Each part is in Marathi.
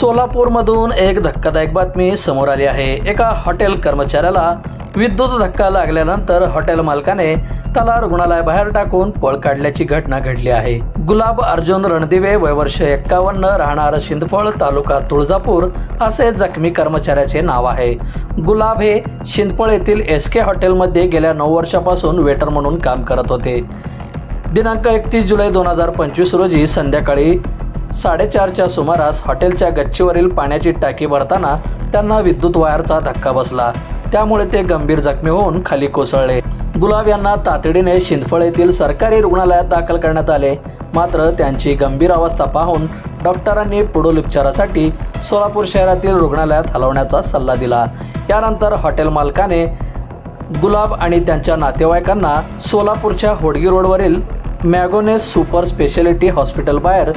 सोलापूरमधून एक धक्कादायक बातमी समोर आली आहे. एका हॉटेल कर्मचाऱ्याला विद्युत धक्का लागल्यानंतर हॉटेल मालकाने त्याला रुग्णालयाबाहेर टाकून पळ काढल्याची घटना घडली आहे. गुलाब अर्जुन रणदिवे वय वर्ष एक्कावन्न राहणार शिंदफळ तालुका तुळजापूर असे जखमी कर्मचाऱ्याचे नाव आहे. गुलाब हे शिंदफळ येथील एस के हॉटेलमध्ये गेल्या नऊ वर्षापासून वेटर म्हणून काम करत होते. दिनांक एकतीस जुलै दोन हजार पंचवीस रोजी संध्याकाळी साडेचारच्या सुमारास हॉटेलच्या गच्चीवरील पाण्याची टाकी भरताना त्यांना विद्युत वायरचा धक्का बसला. त्यामुळे ते गंभीर जखमी होऊन खाली कोसळले. गुलाब यांना तातडीने शिंदफळ येथील सरकारी रुग्णालयात दाखल करण्यात आले. मात्र त्यांची गंभीर अवस्था पाहून डॉक्टरांनी पुढील उपचारासाठी सोलापूर शहरातील रुग्णालयात हलवण्याचा सल्ला दिला. यानंतर हॉटेल मालकाने गुलाब आणि त्यांच्या नातेवाईकांना सोलापूरच्या होडगी रोडवरील मॅगोनेस सुपर स्पेशालिटी हॉस्पिटल बाहेर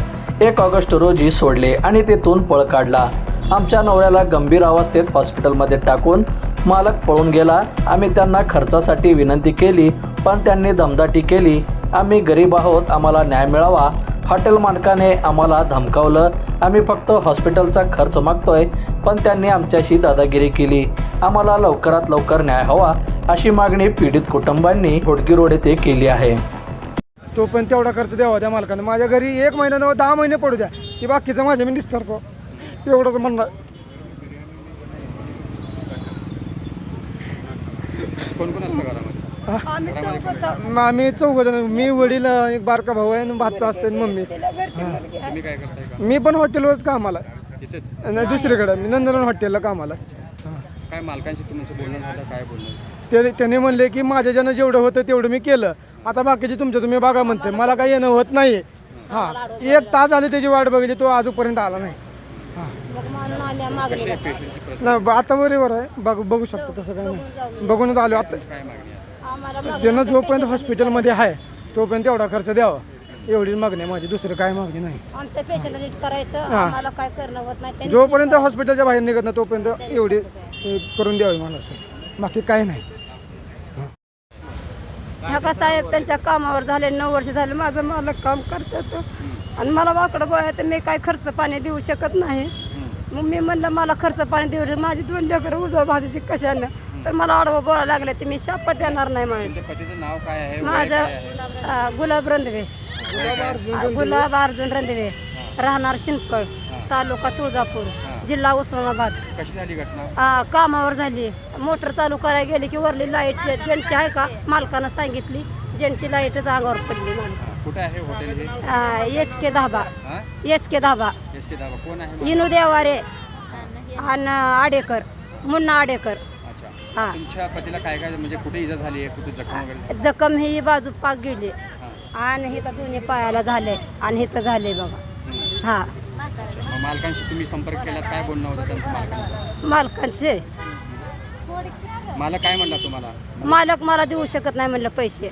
एक ऑगस्ट रोजी सोडले आणि तेथून पळ काढला. आमच्या नवऱ्याला गंभीर अवस्थेत हॉस्पिटलमध्ये टाकून मालक पळून गेला. आम्ही त्यांना खर्चासाठी विनंती केली पण त्यांनी दमदाटी केली. आम्ही गरीब आहोत आम्हाला न्याय मिळावा. हॉटेल मालकाने आम्हाला धमकावलं. आम्ही फक्त हॉस्पिटलचा खर्च मागतोय पण त्यांनी आमच्याशी दादागिरी केली. आम्हाला लवकरात लवकर न्याय हवा अशी मागणी पीडित कुटुंबांनी होडगी रोड येथे केली आहे. तो पण तेवढा खर्च द्यावा त्या मालकाने. माझ्या घरी एक महिना नव्हे दहा महिने पडू द्या. की बाकीचं माझ्या मी निस्तरतो एवढंच म्हणणं कोण कोण असतं घरामध्ये? आम्ही. मग चौघ जण. मी वडील एक बारका भाऊ आहे आणि भातचा असते आणि मम्मी. तिला घरची मुलगी आहे. तुम्ही काय करताय का? मी पण हॉटेलवरच कामाला. इथेच? नाही दुसरीकडे मी नंदन हॉटेलला कामाला. काय मालकांशी तुमचं बोलणं झालं काय बोलणं ते त्याने म्हणले की माझ्या ज्यानं जेवढं होतं तेवढं मी केलं. आता बाकीचे तुमचं तुम्ही बघा म्हणते. मला काही येणं होत नाही. हां. एक तास आले त्याची वाट बघितली तो आजूपर्यंत आला नाही. हां. मग म्हणून मागणी आहे पेशंटची नाही आता बरोबर आहे. बघ बघू शकतो तसं काही नाही. बघूनच आलो. आता काय मागणी आहे? आम्हाला मागणी त्यांना जोपर्यंत हॉस्पिटलमध्ये आहे तोपर्यंत तेवढा खर्च द्यावा. एवढीच मागणी आहे माझी. दुसरं काय मागणी नाही. आमच्या पेशंटला नीट करायचं. हा. आम्हाला काय करणं होत नाही. त्यांनी जोपर्यंत हॉस्पिटलच्या बाहेर निघत नाही तोपर्यंत एवढी करून द्यावी मला असं बाकी काय नाही. ढका साहेब त्यांच्या कामावर झाले नऊ वर्ष झाले माझं मालक काम करतात. आणि मला वाकडं बोय तर मी काय खर्च पाणी देऊ शकत नाही. मग मी म्हणलं मला खर्च पाणी देऊ शकत- माझी दोन लेकरं उजव भाजीची कशानं? तर मला आडवं बोलायला लागले ते मी शापत येणार नाही वय माझं गुलाब रंधवे. गुलाब अर्जुन रंधवे. राहणार शिंदफळ तालुका तुळजापूर. जिल्हा उस्मानाबाद. कशी झाली घटना? कामावर झाली. मोटर चालू करायला गेली की वरली लाइट जेंटची आहे का मालकानं सांगितली जेंटची लाईटच अंगावर पडली कुठे आहे हॉटेल हे? S K dhaba. हा? एस के धाबा. एस के दाबा कोण आहे इनू देवारे आणि आडेकर मुन्ना आडेकर. अच्छा. हा. तुमच्या पतीला काय काय म्हणजे कुठे इजा झाली आहे? कुठे जखम वगैरे जखम ही बाजू पाक गेली. हा. आणि इथं दोन्ही पायाला झाले. आणि इथं झाले बघा हा. मग मालकांशी तुम्ही संपर्क केला काय बोलणं होतं त्यांचं मालकांचं मालकांचे? मला काय म्हणला तुम्हाला? मालक मला देऊ शकत नाही म्हणलं पैसे.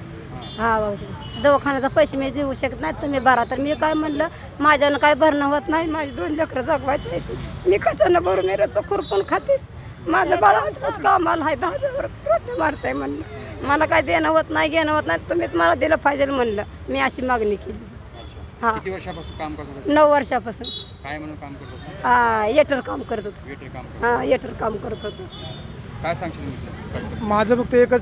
हा. दवाखान्याचा पैसे मी देऊ शकत नाही तुम्ही भरा. तर मी काय म्हणलं माझ्यानं काय भरणं होत नाही माझी दोन लेकरं जगवायची आहेत. मी कशानं भरून मेरचं खुरपून खाते. माझं बाळा कामाला आहे दहाव्यावर प्रश्न मारताय म्हणलं. मला काय देणं होत नाही घेणं होत नाही तुम्हीच मला दिलं पाहिजे म्हणलं. मी अशी मागणी केली. हा. किती वर्षापासून काम करत होता? नऊ वर्षापासून. काय म्हणून काम करत होता? हा येटर काम करत होतो. वेटर काम करत हा येटर काम करत होतो. काय सांगशील मी माझं फक्त एकच